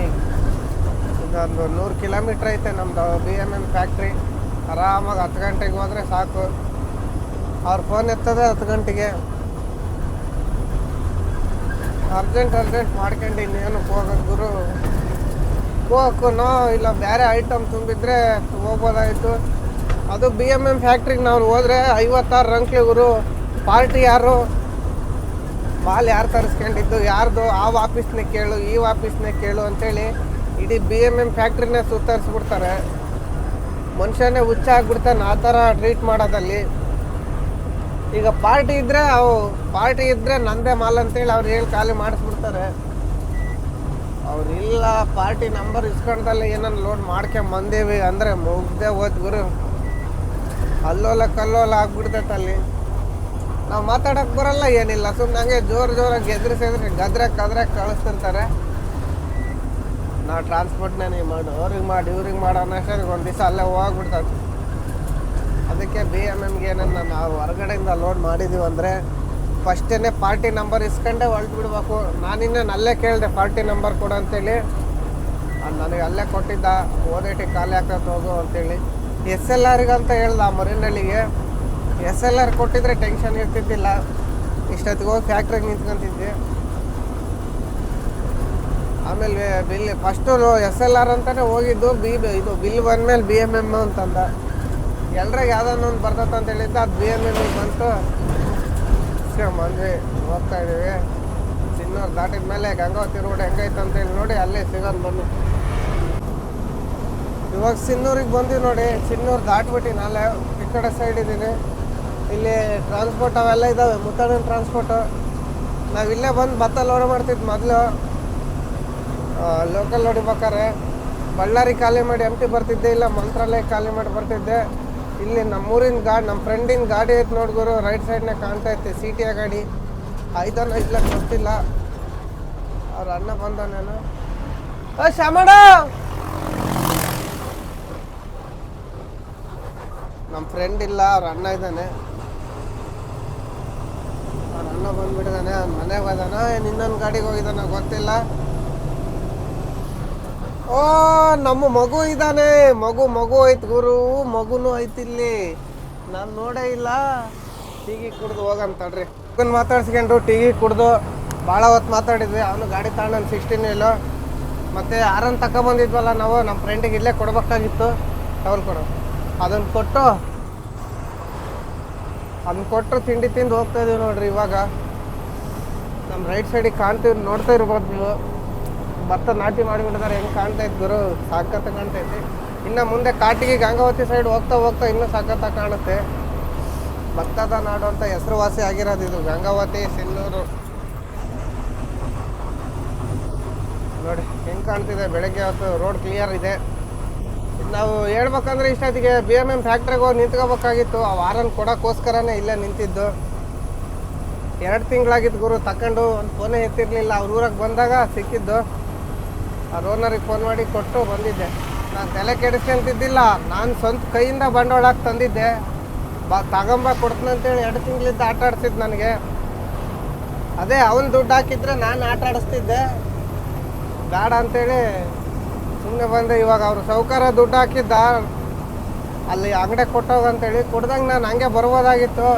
A: ಇದೊಂದು ನೂರು ಕಿಲೋಮೀಟ್ರ್ ಐತೆ ನಮ್ಮದು ಬಿ ಎಂ ಎಂ ಫ್ಯಾಕ್ಟ್ರಿ. ಆರಾಮಾಗಿ ಹತ್ತು ಗಂಟೆಗೆ ಹೋದರೆ ಸಾಕು. ಅವ್ರ ಫೋನ್ ಎತ್ತದೆ ಹತ್ತು ಗಂಟೆಗೆ. ಅರ್ಜೆಂಟ್ ಅರ್ಜೆಂಟ್ ಮಾಡ್ಕೊಂಡು ಇನ್ನೇನು ಹೋಗೋದು ಗುರು? ಕೋಕುನೋ ಇಲ್ಲ ಬೇರೆ ಐಟಮ್ ತುಂಬಿದ್ರೆ ಹೋಗ್ಬೋದಾಯಿತು. ಅದು ಬಿ ಎಂ ಎಂ ಫ್ಯಾಕ್ಟ್ರಿಗೆ ನಾವು ಹೋದ್ರೆ ಐವತ್ತಾರು ರಂಕ್ಲಿ ಗುರು. ಪಾರ್ಟಿ ಯಾರು? ಮಾಲ್ ಯಾರು ತರಿಸ್ಕೊಂಡಿದ್ದು, ಯಾರ್ದು? ಆ ಆಫೀಸ್ನೇ ಕೇಳು, ಈ ಆಫೀಸ್ನೇ ಕೇಳು ಅಂತೇಳಿ. ಇಡೀ ಬಿ ಎಂ ಎಂ ಫ್ಯಾಕ್ಟ್ರಿನೇ ಸುತ್ತರಿಸ್ಬಿಡ್ತಾರೆ. ಮನುಷ್ಯನೇ ಹುಚ್ಚ ಆಗ್ಬಿಡ್ತಾನೆ ಆ ಥರ ಟ್ರೀಟ್ ಮಾಡೋದಲ್ಲಿ. ಈಗ ಪಾರ್ಟಿ ಇದ್ರೆ ಅವು ಪಾರ್ಟಿ ಇದ್ರೆ ನಂದೇ ಮಾಲ್ ಅಂತೇಳಿ ಅವ್ರು ಹೇಳಿ ಖಾಲಿ ಮಾಡಿಸ್ಬಿಡ್ತಾರೆ. ಅವರಿಲ್ಲ ಪಾರ್ಟಿ ನಂಬರ್ ಇಸ್ಕೊಂಡಲ್ಲಿ ಏನನ್ನ ಲೋಡ್ ಮಾಡ್ಕೊಂಡು ಬಂದೇವಿ ಅಂದರೆ ಮುಗ್ದೆ ಹೋದ್ ಗುರು. ಅಲ್ಲೋಲ ಕಲ್ಲೋಲ ಆಗ್ಬಿಡ್ತೈತೆ ಅಲ್ಲಿ. ನಾವು ಮಾತಾಡೋಕೆ ಬರಲ್ಲ ಏನಿಲ್ಲ ಸುಮ್ಮನೆ ಹಂಗೆ ಜೋರು ಜೋರಾಗಿ ಎದುರಿಸಿದ್ರೆ ಎದುರಿಸಿ ಗದ್ರೆ ಕದ್ರೆ ಕಳಿಸ್ತಿರ್ತಾರೆ. ನಾವು ಟ್ರಾನ್ಸ್ಪೋರ್ಟ್ನೇ ನೀವು ಮಾಡು. ಅವ್ರಿಗೆ ಮಾಡಿ, ಇವ್ರಿಗೆ ಮಾಡೋ ಅನ್ನೋಷ್ಟೊತ್ತಿಗೆ ಒಂದು ದಿವಸ ಅಲ್ಲೇ ಹೋಗ್ಬಿಡ್ತಾರೆ. ಅದಕ್ಕೆ ಬಿ ಎಂ ಎಮ್ಗೆ ಏನನ್ನ ನಾವು ಹೊರಗಡೆಯಿಂದ ಲೋಡ್ ಮಾಡಿದ್ದೀವಿ ಅಂದರೆ ಫಸ್ಟೇ ಪಾರ್ಟಿ ನಂಬರ್ ಇಸ್ಕೊಂಡೆ ಹೊಲ್ಟ್ ಬಿಡ್ಬೇಕು ನಾನಿನ್ನ ಅಲ್ಲೇ ಕೇಳಿದೆ ಪಾರ್ಟಿ ನಂಬರ್ ಕೊಡು ಅಂತೇಳಿ. ನನಗೆ ಅಲ್ಲೇ ಕೊಟ್ಟಿದ್ದ ಓದೇಟಿ ಖಾಲಿ ಆಗ್ತದೆ ಹೋಗು ಅಂತೇಳಿ. ಎಸ್ ಎಲ್ ಆರ್ಗೆ ಅಂತ ಹೇಳ್ದ ಮರಿನಳ್ಳಿಗೆ. ಎಸ್ ಎಲ್ ಆರ್ ಕೊಟ್ಟಿದ್ರೆ ಟೆನ್ಷನ್ ಇರ್ತಿದ್ದಿಲ್ಲ. ಇಷ್ಟೊತ್ತಿಗೆ ಹೋಗಿ ಫ್ಯಾಕ್ಟ್ರಿಗೆ ನಿಂತ್ಕೊಂತಿದ್ದೆ ಆಮೇಲೆ bill first S L R ಅಂತಾನೆ ಹೋಗಿದ್ದು ಬಿ ಇದು ಬಿಲ್ ಬಂದಮೇಲೆ ಬಿ ಎಂ ಎಂ ಅಂತಂದ. ಎಲ್ರಾಗ ಯಾವ್ದಾನ ಒಂದು ಬರ್ತೈತೆ ಅಂತ ಹೇಳಿದ್ದ, ಅದು ಬಿ ಎಂ ಎಂ ಬಂತು. ಮಂದಿ ಹೋಗ್ತಾ ಇದ್ದೀವಿ ಚಿನ್ನೂರು ದಾಟಿದ ಮೇಲೆ ಗಂಗಾವತಿ ರೋಡ್ ಹೆಂಗೈತೆ ಅಂತೇಳಿ ನೋಡಿ, ಅಲ್ಲೇ ಸಿಗೋದು ಬಂದು. ಇವಾಗ ಸಿನ್ನೂರಿಗೆ ಬಂದೀವಿ ನೋಡಿ ಸಿನ್ನೂರು ದಾಟ್ಬಿಟ್ಟು ನಾಳೆ ಈ ಕಡೆ ಸೈಡ್ ಇದ್ದೀನಿ. ಇಲ್ಲಿ ಟ್ರಾನ್ಸ್ಪೋರ್ಟ್ ಅವೆಲ್ಲ ಇದ್ದಾವೆ ಮುತ್ತಣ್ಣ ಟ್ರಾನ್ಸ್ಪೋರ್ಟು ನಾವು ಇಲ್ಲೇ ಬಂದು ಭತ್ತ ಲೋಡ್ ಮಾಡ್ತಿದ್ದು ಮೊದಲು. ಲೋಕಲ್ ಹೊಡಿಬೇಕಾರೆ ಬಳ್ಳಾರಿ ಖಾಲಿ ಮಾಡಿ ಎಂ ಟಿ ಬರ್ತಿದ್ದೆ, ಇಲ್ಲ ಮಂತ್ರಾಲಯ ಖಾಲಿ ಮಾಡಿ ಬರ್ತಿದ್ದೆ. ಇಲ್ಲಿ ನಮ್ಮೂರಿನ ಗಾಡಿ ನಮ್ಮ ಫ್ರೆಂಡಿನ ಗಾಡಿ ಐತೆ ನೋಡ್ಗುರು ರೈಟ್ ಸೈಡ್ನಾಗ ಕಾಣ್ತಾ ಐತೆ ಸಿ ಆ ಗಾಡಿ. ಐದನ ಇಲ್ಲ ಗೊತ್ತಿಲ್ಲ ಅವ್ರ ಅಣ್ಣ ಬಂದನೇನು ಓ ಶ್ಯಾಮಣ ನಮ್ಮ ಫ್ರೆಂಡ್ ಇಲ್ಲ, ಅವ್ರ ಅಣ್ಣ ಇದ್ದಾನೆ. ಅವ್ರ ಅಣ್ಣ ಬಂದ್ಬಿಟ್ಟಿದ್ದಾನೆ ಅವ್ನ ಮನೆಗೆ ಹೋದಾನ, ಏನು ಇನ್ನೊಂದು ಗಾಡಿಗೆ ಹೋಗಿದ್ದಾನ ಗೊತ್ತಿಲ್ಲ. ಓ ನಮ್ಮ ಮಗು ಇದ್ದಾನೆ. ಮಗು ಮಗು ಆಯ್ತು ಗುರು. ಮಗುನು ಐತಿ ಇಲ್ಲಿ. ನಾನು ನೋಡೇ ಇಲ್ಲ. ಟೀಗಿ ಕುಡ್ದು ಹೋಗಂತ ತಡ್ರಿ ಮಗನ್ ಮಾತಾಡ್ಸ್ಕೊಂಡು ಟೀಗಿ ಕುಡ್ದು ಭಾಳ ಹೊತ್ತು ಮಾತಾಡಿದ್ವಿ. ಅವನು ಗಾಡಿ ತಗೊಂಡು ಸಿಕ್ಸ್ಟೀನ್ ಇಲ್ಲ ಮತ್ತೆ ಆರನ್ ತಗೊಬಂದಿದ್ವಲ್ಲ ನಾವು ನಮ್ಮ ಫ್ರೆಂಡಿಗೆ ಇಲ್ಲೇ ಕೊಡ್ಬೇಕಾಗಿತ್ತು. ಅವ್ನು ಕೊಡು. ಅದನ್ನು ಕೊಟ್ಟು ಅದನ್ನ ಕೊಟ್ಟು ತಿಂಡಿ ತಿಂದು ಹೋಗ್ತಾ ಇದೀವಿ ನೋಡ್ರಿ ಇವಾಗ. ನಮ್ಮ ರೈಟ್ ಸೈಡಿಗೆ ಕಾಣ್ತೀವಿ, ನೋಡ್ತಾ ಇರ್ಬೋದು ನೀವು. ಭತ್ತ ನಾಟಿ ಮಾಡಿಬಿಟ್ಟಿದ್ದಾರೆ ಹೆಂಗೆ ಇತ್ತು ಗುರು? ಸಾಕತ್ತ ಕಾಣ್ತೈತಿ ಇನ್ನು ಮುಂದೆ ಕಾಟಿಗೆ ಗಂಗಾವತಿ ಸೈಡ್ ಹೋಗ್ತಾ ಹೋಗ್ತಾ ಇನ್ನೂ ಸಾಕತ್ತ ಕಾಣುತ್ತೆ. ಭತ್ತದ ನಾಡು ಅಂತ ಹೆಸರುವಾಸಿ ಆಗಿರೋದು ಇದು, ಗಂಗಾವತಿ, ಸಿನ್ನೂರು. ನೋಡಿ, ಹೆಂಗೆ ಕಾಣ್ತಿದೆ, ಬೆಳಗ್ಗೆ ಹೊತ್ತು ರೋಡ್ ಕ್ಲಿಯರ್ ಇದೆ. ನಾವು ಹೇಳ್ಬೇಕಂದ್ರೆ ಇಷ್ಟೊತ್ತಿಗೆ ಬಿ ಎಂ ಎಂ ಫ್ಯಾಕ್ಟ್ರಿಗೆ ಹೋಗಿ ನಿಂತ್ಕೋಬೇಕಾಗಿತ್ತು. ಆ ವಾರನ್ ಕೊಡೋಕ್ಕೋಸ್ಕರನೇ ಇಲ್ಲೇ ನಿಂತಿದ್ದು. ಎರಡು ತಿಂಗಳಾಗಿತ್ತು ಗುರು, ತಕೊಂಡು ಒಂದು ಫೋನೇ ಎತ್ತಿರಲಿಲ್ಲ. ಅವ್ರ ಊರಿಗೆ ಬಂದಾಗ ಸಿಕ್ಕಿದ್ದು. ಅವ್ರ ಓನರಿಗೆ ಫೋನ್ ಮಾಡಿ ಕೊಟ್ಟು ಬಂದಿದ್ದೆ. ನಾನು ತಲೆ ಕೆಡಿಸ್ಕೊಂತಿದ್ದಿಲ್ಲ ನಾನು ಸ್ವಂತ ಕೈಯಿಂದ ಬಂಡವಾಳ ಹಾಕಿ ತಂದಿದ್ದೆ. ಬಾ, ತಗೊಂಬ ಕೊಡ್ತೀನಂತೇಳಿ ಎರಡು ತಿಂಗಳಿಂದ ಆಟ ಆಡ್ಸಿದ್ದು ನನಗೆ. ಅದೇ ಅವನು ದುಡ್ಡು ಹಾಕಿದ್ರೆ ನಾನು ಆಟ ಆಡಿಸ್ತಿದ್ದೆ. ಬೇಡ ಅಂತೇಳಿ ಸುಮ್ಮನೆ ಬಂದೆ. ಇವಾಗ ಅವರು ಸೌಕಾರ ದುಡ್ಡು ಹಾಕಿದ್ದ. ಅಲ್ಲಿ ಅಂಗಡಿ ಕೊಟ್ಟೋಗಂತೇಳಿ ಕೊಡ್ದಂಗೆ ನಾನು ಹಂಗೆ ಬರ್ಬೋದಾಗಿತ್ತು.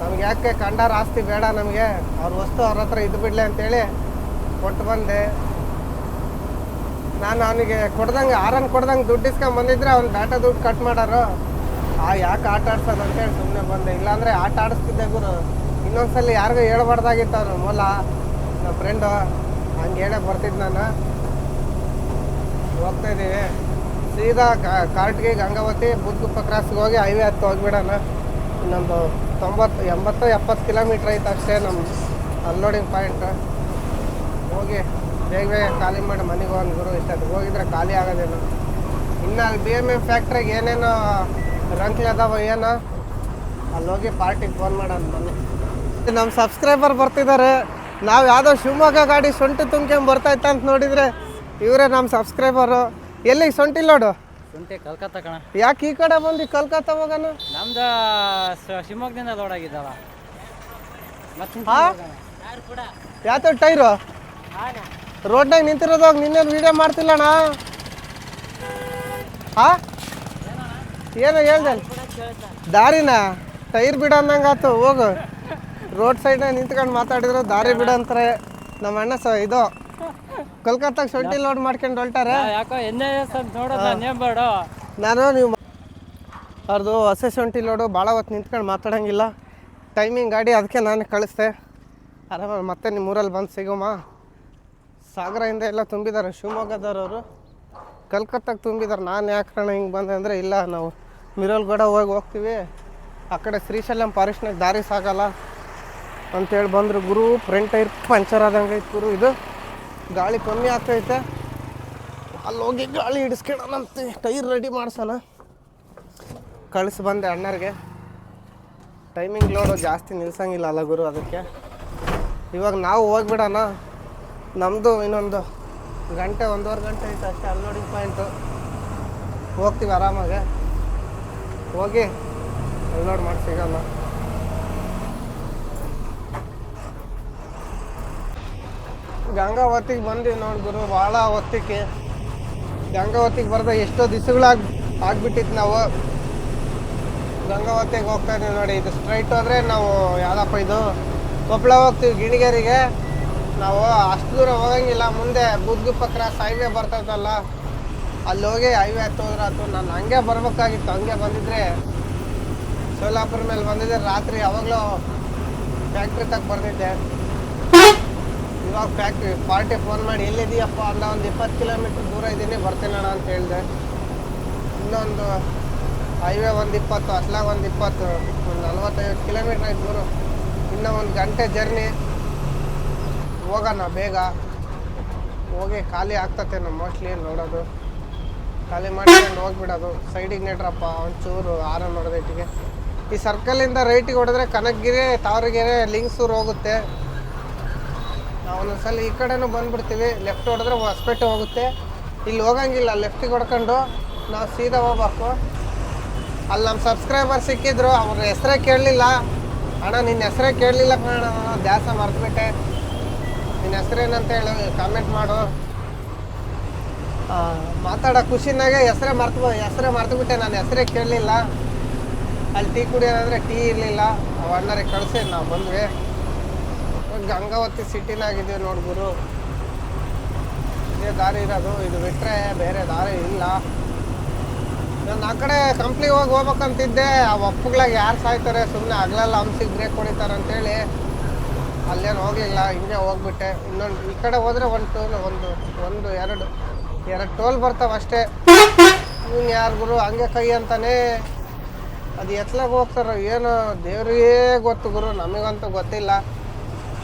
A: ನಮ್ಗೆ ಯಾಕೆ ಕಂಡಾರ ಆಸ್ತಿ ಬೇಡ ನಮಗೆ. ಅವ್ರ ವಸ್ತು ಅವ್ರ ಹತ್ರ ಇದು ಬಿಡಲಿ ಅಂತೇಳಿ ಕೊಟ್ಟು ಬಂದೆ. ನಾನು ಅವನಿಗೆ ಕೊಡ್ದಂಗೆ, ಆರನ್ ಕೊಡ್ದಂಗೆ ದುಡ್ಡು ಇಸ್ಕೊಂಡ್ ಬಂದಿದ್ರೆ ಅವ್ನು ಬ್ಯಾಟ ದುಡ್ಡು ಕಟ್ ಮಾಡಾರು. ಆ, ಯಾಕೆ ಆಟ ಆಡ್ಸೋದು ಅಂತೇಳಿ ಸುಮ್ಮನೆ ಬಂದೆ. ಇಲ್ಲಾಂದರೆ ಆಟ ಆಡಿಸ್ತಿದ್ದೆ ಗುರು. ಇನ್ನೊಂದ್ಸಲಿ ಯಾರಿಗೂ ಹೇಳ್ಬಾರ್ದಾಗಿತ್ತು ಅವನು. ಮೂಲ ನಮ್ಮ ಫ್ರೆಂಡು ಹಂಗೆ ಹೇಳೇ ಬರ್ತಿದ್ದು ನಾನು. ಹೋಗ್ತಾ ಇದ್ದೀವಿ. ಸೀದಾ ಕಾರ್ಟ್ಗೆ ಗಂಗಾವತಿ ಬುದ್ಗುಪ್ಪ ಕ್ರಾಸ್ಗೆ ಹೋಗಿ ಹೈವೇ ಹತ್ತು ಹೋಗ್ಬಿಡೋಣ. ಇನ್ನೊಂದು ತೊಂಬತ್ತು, ಎಂಬತ್ತು ಎಪ್ಪತ್ತು ಕಿಲೋಮೀಟ್ರ್ ಐತೆ ಅಷ್ಟೇ ನಮ್ಮ ಅನ್ಲೋಡಿಂಗ್ ಪಾಯಿಂಟ್ ಹೋಗಿ. ಬೇಗ ಬೇಗ ಖಾಲಿ ಮಾಡಿ ಮನೆಗೆ ಹೋಗಿ ಗುರು ಇಷ್ಟು ಹೋಗಿದ್ರೆ ಖಾಲಿ ಆಗೋದಿಲ್ಲ. ಇನ್ನು ಅಲ್ಲಿ ಬಿ ಎಂ ಎಂ ಫ್ಯಾಕ್ಟ್ರಿಗೆ ಏನೇನೋ ರಂಕ್ಲಿ ಅದಾವ ಏನೋ ಅಲ್ಲಿ ಹೋಗಿ ಪಾರ್ಟಿಗೆ ಫೋನ್ ಮಾಡೋಣ ಬನ್ನಿ. ನಮ್ಮ ಸಬ್ಸ್ಕ್ರೈಬರ್ ಬರ್ತಿದ್ದಾರೆ ನಾವು ಯಾವುದೋ ಶಿವಮೊಗ್ಗ ಗಾಡಿ ಸೊಂಟು ತುಂಬ್ಕೊಂಡು ಬರ್ತಾಯ್ತ ಅಂತ ನೋಡಿದರೆ ಇವರೇ ನಮ್ಮ ಸಬ್ಸ್ಕ್ರೈಬರು ಎಲ್ಲಿಗೆ ಸೊಂಟಿಲ್ಲ ನೋಡು.
B: ಸೊಂಟಿ ಕಲ್ಕತ್ತಾ ಕಣ.
A: ಯಾಕೆ ಈ ಕಡೆ ಬಂದು ಕಲ್ಕತ್ತಾ ಹೋಗೋಣ
B: ನಮ್ದು ಶಿವಮೊಗ್ಗದಿಂದ ಲೋಡ್
A: ಯಾತ ಟೈರು ರೋಡ್ನಾಗ ನಿಂತಿರೋದು ನಿನ್ನೇನು ನಿನ್ನೆ ವಿಡಿಯೋ ಮಾಡ್ತಿಲ್ಲಣ್ಣ ಹಾ ಏನು ಹೇಳ್ದೆ. ದಾರಿನ? ಟೈರ್ ಬಿಡ ಅಂದಂಗಾತು ಹೋಗು. ರೋಡ್ ಸೈಡ್ನಾಗ ನಿಂತ್ಕೊಂಡು ಮಾತಾಡಿದ್ರು ದಾರಿ ಬಿಡ ಅಂತಾರೆ ನಮ್ಮ ಅಣ್ಣ ಸ ಇದು. ಕೋಲ್ಕತ್ತಾಗ ಸೊಂಟಿ ಲೋಡ್ ಮಾಡ್ಕೊಂಡು ಹೊಲ್ಟಾರೆ?
B: ಯಾಕೋ ಎನ್ ಎಸ್ ಅಂತ ನೋಡೋದು
A: ನಾನು ನೀವು ಅವ್ರದ್ದು ಹೊಸ ಶುಂಠಿ ಲೋಡು ಭಾಳ ಹೊತ್ತು ನಿಂತ್ಕೊಂಡು ಮಾತಾಡೋಂಗಿಲ್ಲ. ಟೈಮಿಂಗ್ ಗಾಡಿ ಅದಕ್ಕೆ ನಾನು ಕಳಿಸ್ದೆ. ಆರಾಮ ಮತ್ತೆ ನಿಮ್ಮ ಊರಲ್ಲಿ ಬಂದು ಸಿಗೋಮ್ಮ ಸಾಗರದಿಂದ ಎಲ್ಲ ತುಂಬಿದ್ದಾರೆ. ಶಿವಮೊಗ್ಗದವ್ರವರು ಕಲ್ಕತ್ತಾಗ ತುಂಬಿದ್ದಾರೆ. ನಾನು ಯಾಕೆ ಹಿಂಗೆ ಬಂದೆ ಅಂದರೆ ಇಲ್ಲ, ನಾವು ಮಿರಲ್ಗಡ ಹೋಗಿ ಹೋಗ್ತೀವಿ. ಆ ಕಡೆ ಶ್ರೀಶೈಲಂ ಫಾರೆಸ್ಟ್ನಾಗ ದಾರಿ ಸಾಗಲ್ಲ ಅಂತೇಳಿ ಬಂದರು ಗುರು ಫ್ರಂಟ್ ಟೈರ್ ಪಂಚರ್ ಆದಂಗೆ ಐತೆ ಗುರು. ಇದು ಗಾಳಿ ಕಮ್ಮಿ ಆಗ್ತೈತೆ. ಅಲ್ಲಿ ಹೋಗಿ ಗಾಳಿ ಹಿಡಿಸ್ಕೊಳ್ಳೋಣಂತೆ ಟೈರ್ ರೆಡಿ ಮಾಡ್ಸೋಣ. ಕಳಿಸಿ ಬಂದೆ ಅಣ್ಣರಿಗೆ. ಟೈಮಿಂಗ್ ಲೋಡು ಜಾಸ್ತಿ ನಿಲ್ಸಂಗಿಲ್ಲ ಅಲ್ಲ ಗುರು ಅದಕ್ಕೆ. ಇವಾಗ ನಾವು ಹೋಗ್ಬಿಡೋಣ. ನಮ್ಮದು ಇನ್ನೊಂದು ಗಂಟೆ, ಒಂದೂವರೆ ಗಂಟೆ ಐತೆ ಅಷ್ಟೇ ಅನ್ಲೋಡಿಂಗ್ ಪಾಯಿಂಟು ಹೋಗ್ತೀವಿ ಆರಾಮಾಗೆ. ಹೋಗಿ ಅನ್ಲೋಡ್ ಮಾಡಿ ಸಿಗಲ್ಲ ಗಂಗಾವತಿಗೆ ಬಂದ್ವಿ ನೋಡಿ ಗುರು, ಭಾಳ ಹೊತ್ತಿಗೆ. ಗಂಗಾವತಿಗೆ ಬರ್ದ ಎಷ್ಟೋ ದಿವಸಗಳಾಗಿ, ಆಗ್ಬಿಟ್ಟಿತ್ತು ನಾವು. ಗಂಗಾವತಿಗೆ ಹೋಗ್ತಾ ಇದ್ದೀವಿ ನೋಡಿ, ಇದು ಸ್ಟ್ರೈಟ್ ಹೋದರೆ ನಾವು ಯಾವ್ದಪ್ಪ ಇದು? ಕೊಪ್ಪಳ ಹೋಗ್ತೀವಿ, ಗಿಣಿಗೇರಿಗೆ. ನಾವು ಅಷ್ಟು ದೂರ ಹೋಗಂಗಿಲ್ಲ. ಮುಂದೆ ಬುದ್ಗುಪ್ಪ ಕ್ರಾಸ್ ಹೈವೇ ಬರ್ತೈತಲ್ಲ, ಅಲ್ಲಿ ಹೋಗಿ ಹೈವೇ ಹತ್ತು ಹೋದ್ರೆ ಆಯ್ತು ನಾನು ಹಂಗೆ ಬರ್ಬೇಕಾಗಿತ್ತು. ಹಂಗೆ ಬಂದಿದ್ರೆ ಸೋಲಾಪುರ ಮೇಲೆ ಬಂದಿದ್ದೆ ರಾತ್ರಿ ಯಾವಾಗಲೂ ಫ್ಯಾಕ್ಟ್ರಿ ತಕ್ಕ ಬರ್ತಿದ್ದೆ. ಇವಾಗ ಫ್ಯಾಕ್ಟ್ರಿ ಪಾರ್ಟಿ ಫೋನ್ ಮಾಡಿ ಎಲ್ಲಿದೀಯಪ್ಪ ಅಂದ ಒಂದು ಇಪ್ಪತ್ತು ಕಿಲೋಮೀಟ್ರ್ ದೂರ ಇದ್ದೀನಿ ಬರ್ತೀನಣ್ಣ ಅಂತ ಹೇಳಿದೆ. ಇನ್ನೊಂದು ಹೈವೇ ಒಂದು ಇಪ್ಪತ್ತು ಅತ್ಲಾಗ ಒಂದು ಇಪ್ಪತ್ತು, ಒಂದು ನಲ್ವತ್ತೈದು ಕಿಲೋಮೀಟ್ರ್ ಆಯ್ತು ದೂರ. ಇನ್ನೂ ಒಂದು ಗಂಟೆ ಜರ್ನಿ ಹೋಗೋಣ ಬೇಗ. ಹೋಗಿ ಖಾಲಿ ಆಗ್ತತೆ ನಮ್ಮ ಮೋಸ್ಟ್ಲಿ ನೋಡೋದು. ಖಾಲಿ ಮಾಡ್ಕೊಂಡು ಹೋಗ್ಬಿಡೋದು. ಸೈಡಿಗೆ ನೆಟ್ರಪ್ಪ, ಒಂಚೂರು ಆರ ನೋಡೋದೈಟಿಗೆ ಈ ಸರ್ಕಲಿಂದ ರೈಟಿಗೆ ಹೊಡೆದ್ರೆ ಕನಕಗಿರಿ, ತಾವರಗೆರೆ, ಲಿಂಗ್ಸೂರು ಹೋಗುತ್ತೆ. ನಾವು ಒಂದೊಂದ್ಸಲ ಈ ಕಡೆನೂ ಬಂದ್ಬಿಡ್ತೀವಿ. ಲೆಫ್ಟ್ ಹೊಡೆದ್ರೆ ಹೊಸಪೇಟೆ ಹೋಗುತ್ತೆ. ಇಲ್ಲಿ ಹೋಗಂಗಿಲ್ಲ ಲೆಫ್ಟಿಗೆ ಹೊಡ್ಕೊಂಡು ನಾವು ಸೀದಾ ಹೋಗ್ಬೇಕು. ಅಲ್ಲಿ ನಮ್ಮ ಸಬ್ಸ್ಕ್ರೈಬರ್ ಸಿಕ್ಕಿದ್ರು, ಅವ್ರ ಹೆಸರೇ ಕೇಳಲಿಲ್ಲ. ಅಣ್ಣ ನಿನ್ನ ಹೆಸರೇ ಕೇಳಲಿಲ್ಲ ಕಣ ದ್ಯಾಸ ಮರ್ತ್ಬಿಟ್ಟೆ. ನಿನ್ನ ಹೆಸರೇನಂತ ಹೇಳಿ ಕಾಮೆಂಟ್ ಮಾಡು. ಮಾತಾಡೋ ಖುಷಿನಾಗೆ ಹೆಸರೇ ಮರ್ತು ಹೆಸರೇ ಮರ್ತುಬಿಟ್ಟೆ, ನಾನು ಹೆಸರೇ ಕೇಳಲಿಲ್ಲ. ಅಲ್ಲಿ ಟೀ ಕುಡಿಯೋದಂದ್ರೆ ಟೀ ಇರಲಿಲ್ಲ. ಅಣ್ಣರಿಗೆ ಕಳಿಸಿ, ನಾವು ಬಂದ್ವಿ. ಗಂಗಾವತಿ ಸಿಟಿನಾಗಿದ್ದೀವಿ ನೋಡಿ ಗುರು. ಇದೇ ದಾರಿ ಇರೋದು. ಇದು ಬಿಟ್ಟರೆ ಬೇರೆ ದಾರಿ ಇಲ್ಲ. ನಾನು ಆ ಕಡೆ ಕಂಪ್ನಿಗೆ ಹೋಗಿ ಹೋಗ್ಬೇಕಂತಿದ್ದೆ. ಆ ಒಪ್ಪುಗಳಾಗ ಯಾರು ಸಾಯ್ತಾರೆ ಸುಮ್ಮನೆ ಹಗಲೆಲ್ಲ ಹಂಸಿಗೆ ಬ್ರೇಕ್ ಹೊಡಿತಾರೆ ಅಂತೇಳಿ ಅಲ್ಲೇನು ಹೋಗಲಿಲ್ಲ, ಹಿಂಗೆ ಹೋಗ್ಬಿಟ್ಟೆ. ಇನ್ನೊಂದು ಈ ಕಡೆ ಹೋದರೆ ಒಂದು ಟೋಲ್ ಒಂದು ಒಂದು ಎರಡು ಎರಡು ಟೋಲ್ ಬರ್ತಾವೆ ಅಷ್ಟೇ. ಇವ್ನು ಯಾರು ಗುರು? ಹಂಗೆ ಕೈ ಅಂತಾನೆ. ಅದು ಎತ್ಲಾಗ ಹೋಗ್ತಾರೋ ಏನು ದೇವ್ರಿಗೆ ಗೊತ್ತು ಗುರು, ನಮಗಂತೂ ಗೊತ್ತಿಲ್ಲ.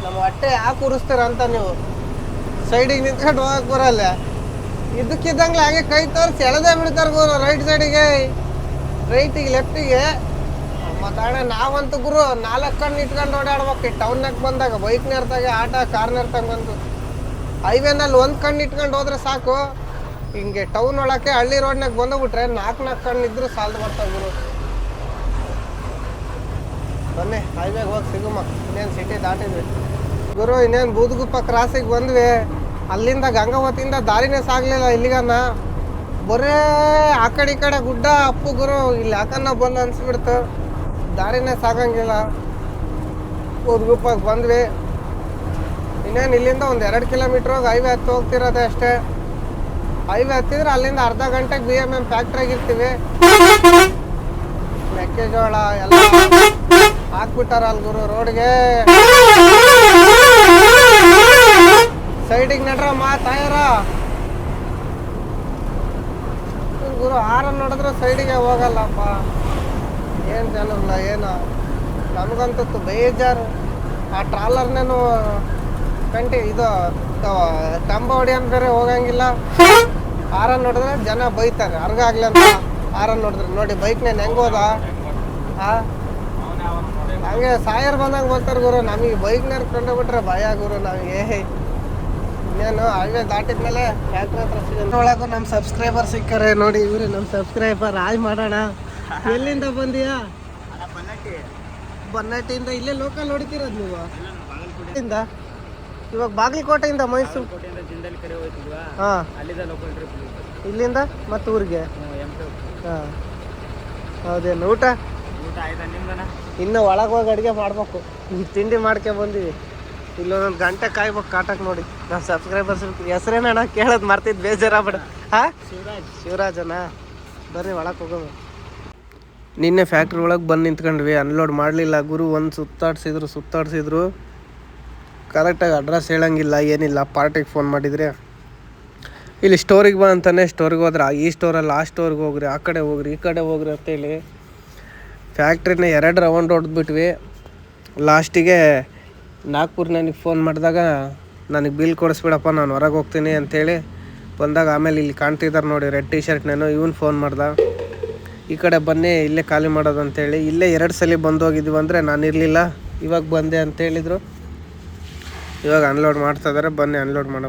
A: ನಮ್ಮ ಹೊಟ್ಟೆ ಯಾಕೆ ಉರಿಸ್ತೀರ ಅಂತ ನೀವು? ಸೈಡಿಗೆ ನಿಂತ್ಕೊಂಡು ಹೋಗಕ್ಕೆ ಬರಲ್ಲ. ಇದಕ್ಕಿದ್ದಂಗೆ ಹಾಗೆ ಕೈ ತೋರಿಸಿ ಎಳೆದೇ ಬಿಡ್ತಾರೆ ಗುರು ರೈಟ್ ಸೈಡಿಗೆ. ರೈಟಿಗೆ, ಲೆಫ್ಟಿಗೆ. ಮಾತಾಡ ನಾವಂತೂ ಗುರು ನಾಲ್ಕು ಕಣ್ಣು ಇಟ್ಕೊಂಡು ಓಡಾಡ್ಬೇಕು. ಟೌನ್ನಾಗ ಬಂದಾಗ ಬೈಕ್ ನೇರ್ತಾಗ ಆಟ ಕಾರ್ ನಿರ್ತಾಗ ಬಂದು. ಹೈವೇನಲ್ಲಿ ಒಂದು ಕಣ್ಣು ಇಟ್ಕೊಂಡು ಹೋದ್ರೆ ಸಾಕು. ಹಿಂಗೆ ಟೌನ್ ಒಳಕ್ಕೆ ಹಳ್ಳಿ ರೋಡ್ನಾಗ ಬಂದೋಗ್ಬಿಟ್ರೆ ನಾಲ್ಕು ನಾಲ್ಕು ಕಣ್ಣು ಇದ್ರು ಸಾಲದು ಬರ್ತಾವೆ ಗುರು. ಬನ್ನಿ ಹೈವೇಗೆ ಹೋಗಿ ಸಿಗುಮ್ಮ ಇನ್ನೇನು ಸಿಟಿ ದಾಟಿದ್ವಿ. ಗುರು, ಇನ್ನೇನು ಬೂದ್ಗುಪ್ಪ ಕ್ರಾಸಿಗೆ ಬಂದ್ವಿ. ಅಲ್ಲಿಂದ ಗಂಗಾವತಿಯಿಂದ ದಾರಿನೇ ಸಾಗಲಿಲ್ಲ ಇಲ್ಲಿಗನ್ನ ಬರೇ ಆ ಕಡೆ ಈ ಕಡೆ ಗುಡ್ಡ, ಅಪ್ಪು ಗುರು, ಇಲ್ಲಿ ಯಾಕನ್ನ ಬಂದು ಅನ್ಸ್ಬಿಡ್ತು. ದಾರಿನೇ ಸಾಗಂಗಿಲ್ಲ. ಬೂದ್ಗುಪ್ಪಕ್ಕೆ ಬಂದ್ವಿ. ಇನ್ನೇನು ಇಲ್ಲಿಂದ ಒಂದು ಎರಡು ಕಿಲೋಮೀಟ್ರ್ ಹೋಗಿ ಹೈವೇ ಹತ್ತು ಹೋಗ್ತಿರೋದೆ ಅಷ್ಟೇ. ಹೈವೇ ಹತ್ತಿದ್ರೆ ಅಲ್ಲಿಂದ ಅರ್ಧ ಗಂಟೆಗೆ ಬಿ ಎಂ ಎಂ ಫ್ಯಾಕ್ಟ್ರಿಗೆ ಇರ್ತೀವಿ. ಮೆಕ್ಕೆಜೋಳ ಎಲ್ಲ ಹಾಕ್ಬಿಟ್ಟಾರ ಅಲ್ಲಿ ಗುರು ರೋಡ್ಗೆ. ಸೈಡಿಗೆ ನಡ್ರ ಮಾ ತಾಯಾರ. ಗುರು ಆರ ನೋಡಿದ್ರೆ ಸೈಡಿಗೆ ಹೋಗಲ್ಲಪ್ಪ. ಏನು ಜನಲ್ಲ ಏನು? ನಮಗಂತೂ ಬೇಜಾರು. ಆ ಟ್ರಾಲರ್ನೇನು ಕಂಟಿ ಇದು ತಂಬ ಹೊಡಿಯನ್ ಬೇರೆ ಹೋಗಂಗಿಲ್ಲ. ಆರನ್ ನೋಡಿದ್ರೆ ಜನ ಬೈತಾರೆ. ಅರ್ಗಾಗ್ಲಿ ಅಂತ ಆರನ್ ನೋಡಿದ್ರೆ. ನೋಡಿ ಬೈಕ್ನೇನು ಹೆಂಗ್ ಹೋದ? ಹಂಗೆ ಸಾಯರ್ ಬಂದಾಗ ಬರ್ತಾರೆ ಗುರು. ನಮಗೆ ಬೈಕ್ನಾರು ಕೊಂಡು ಬಿಟ್ರೆ ಭಯ ಗುರು ನಮಗೆ. ಇನ್ನೇನು ಹೈವೇ ದಾಟಿದ್ಮೇಲೆ ಫ್ಯಾಕ್ಟ್ರಿ ಹತ್ರ ಒಳಗೂ ನಮ್ಮ ಸಬ್ಸ್ಕ್ರೈಬರ್ ಸಿಕ್ಕರೆ. ನೋಡಿ, ಇವ್ರಿ ನಮ್ಮ ಸಬ್ಸ್ಕ್ರೈಬರ್ ಆಯ್ ಮಾಡೋಣ. ಎಲ್ಲಿಂದ ಬಂದಿಯಾ? ಬನ್ನಟ್ಟಿಯಿಂದ ಇಲ್ಲೇ ಲೋಕಲ್ ಹೊಡಿತಿರೋದು ನೀವು? ಇಂದ ಇವಾಗ ಬಾಗಲಕೋಟೆಯಿಂದ ಮೈಸೂರು. ಹಾಂ. ಇಲ್ಲಿಂದ ಮತ್ತೆ ಊರಿಗೆ? ಹಾಂ. ಹೌದೇನು ಊಟ? ಇನ್ನು ಒಳಗೆ ಹೋಗಿ ಅಡುಗೆ ಮಾಡ್ಬೇಕು. ಈಗ ತಿಂಡಿ ಮಾಡ್ಕೆ ಬಂದೀವಿ. ಇಲ್ಲೊಂದೊಂದು ಗಂಟೆ ಕಾಯ್ಬೇಕು ಕಾಟಕ್ಕೆ ನೋಡಿ. ನಾವು ಸಬ್ಸ್ಕ್ರೈಬರ್ಸ್ ಹೆಸ್ರೇನಣ್ಣ ಕೇಳೋದು ಮರ್ತಿದ್ದು ಬಿಡ ಹಾ?
B: ಶಿವರಾಜ್.
A: ಶಿವರಾಜನ? ಬರ್ರಿ ಒಳಗೆ ಹೋಗೋಣ. ನಿನ್ನೆ ಫ್ಯಾಕ್ಟ್ರಿ ಒಳಗೆ ಬಂದು ನಿಂತ್ಕೊಂಡ್ವಿ ಅನ್ಲೋಡ್ ಮಾಡಲಿಲ್ಲ. ಗುರು ಒಂದು ಸುತ್ತಾಡ್ಸಿದ್ರು ಸುತ್ತಾಡ್ಸಿದ್ರು. ಕರೆಕ್ಟಾಗಿ ಅಡ್ರೆಸ್ ಹೇಳಂಗಿಲ್ಲ, ಏನಿಲ್ಲ. ಪಾರ್ಟಿಗೆ ಫೋನ್ ಮಾಡಿದರೆ, ಇಲ್ಲಿ ಸ್ಟೋರಿಗೆ ಬಾ ಅಂತಾನೆ ಸ್ಟೋರಿಗೆ ಹೋದ್ರೆ, ಈ ಸ್ಟೋರಲ್ಲಿ ಆ ಸ್ಟೋರ್ಗೆ ಹೋಗ್ರಿ, ಆ ಕಡೆ ಹೋಗ್ರಿ, ಈ ಕಡೆ ಹೋಗ್ರಿ ಅಂತೇಳಿ ಫ್ಯಾಕ್ಟ್ರಿನ ಎರಡು ರೌಂಡ್ ಹೊಡೆದ್ಬಿಟ್ವಿ. ಲಾಸ್ಟಿಗೆ ನಾಗ್ಪುರ್ ನನಗೆ ಫೋನ್ ಮಾಡಿದಾಗ, ನನಗೆ ಬಿಲ್ ಕೊಡಿಸ್ಬಿಡಪ್ಪ, ನಾನು ಹೊರಗೆ ಹೋಗ್ತೀನಿ ಅಂಥೇಳಿ ಬಂದಾಗ ಆಮೇಲೆ ಇಲ್ಲಿ ಕಾಣ್ತಿದ್ದಾರೆ ನೋಡಿ ರೆಡ್ ಟಿ ಶರ್ಟ್ನೇನು ಇವನು ಫೋನ್ ಮಾಡ್ದ. ಈ ಕಡೆ ಬನ್ನಿ, ಇಲ್ಲೇ ಖಾಲಿ ಮಾಡೋದು ಅಂತೇಳಿ ಇಲ್ಲೇ ಎರಡು ಸಲ ಬಂದು ಹೋಗಿದ್ವಿ ಅಂದರೆ ನಾನು ಇರಲಿಲ್ಲ. ಇವಾಗ ಬಂದೆ ಅಂತ ಹೇಳಿದರು. ಇವಾಗ ಅನ್ಲೋಡ್ ಮಾಡ್ತಾ ಇದ್ದಾರೆ ಬನ್ನಿ ಅನ್ಲೋಡ್ ಮಾಡೋಣ.